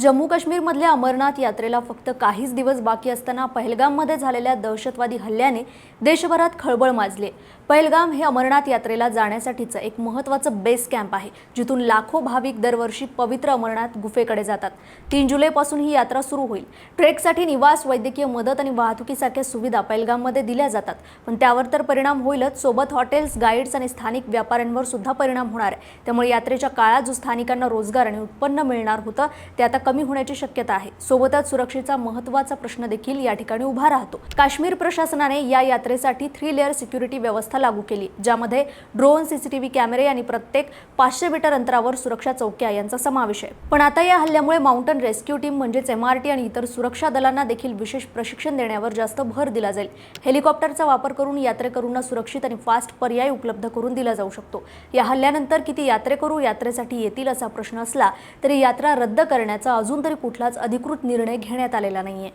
जम्मू काश्मीरमधल्या अमरनाथ यात्रेला फक्त काहीच दिवस बाकी असताना पहलगाममध्ये झालेल्या दहशतवादी हल्ल्याने देशभरात खळबळ माजली. पहलगाम हे अमरनाथ यात्रेला जाण्यासाठीचं एक महत्त्वाचं बेस कॅम्प आहे जिथून लाखो भाविक दरवर्षी पवित्र अमरनाथ गुफेकडे जातात. तीन जुलैपासून ही यात्रा सुरू होईल. ट्रेकसाठी निवास वैद्यकीय मदत आणि वाहतुकीसारख्या सुविधा पहलगाममध्ये दिल्या जातात. पण त्यावर तर परिणाम होईलच. सोबत हॉटेल्स गाईड्स आणि स्थानिक व्यापाऱ्यांवर सुद्धा परिणाम होणार आहे. त्यामुळे यात्रेच्या काळात जो स्थानिकांना रोजगार आणि उत्पन्न मिळणार होतं ते आता कमी होण्याची शक्यता आहे. सोबतच सुरक्षेचा महत्त्वाचा प्रश्न देखील या ठिकाणी उभा राहतो. काश्मीर प्रशासनाने या यात्रेसाठी थ्री लेअर सिक्युरिटी व्यवस्था लागू केली ज्यामध्ये ड्रोन सीसीटीव्ही कॅमेरे आणि प्रत्येक पाचशे मीटर अंतरावर सुरक्षा चौक्या यांचा समावेश आहे. पण आता या हल्ल्यामुळे माउंटन रेस्क्यू टीम म्हणजेच एमआरटी आणि इतर सुरक्षा दलांना देखील विशेष प्रशिक्षण देण्यावर जास्त भर दिला जाईल. हेलिकॉप्टरचा वापर करून यात्रेकरूंना सुरक्षित आणि फास्ट पर्याय उपलब्ध करून दिला जाऊ शकतो. या हल्ल्यानंतर किती यात्रेकरू यात्रेसाठी येतील असा प्रश्न असला तरी यात्रा रद्द करण्याचा अजून तरी कुठलाच अधिकृत निर्णय घेण्यात आलेला नाहीये.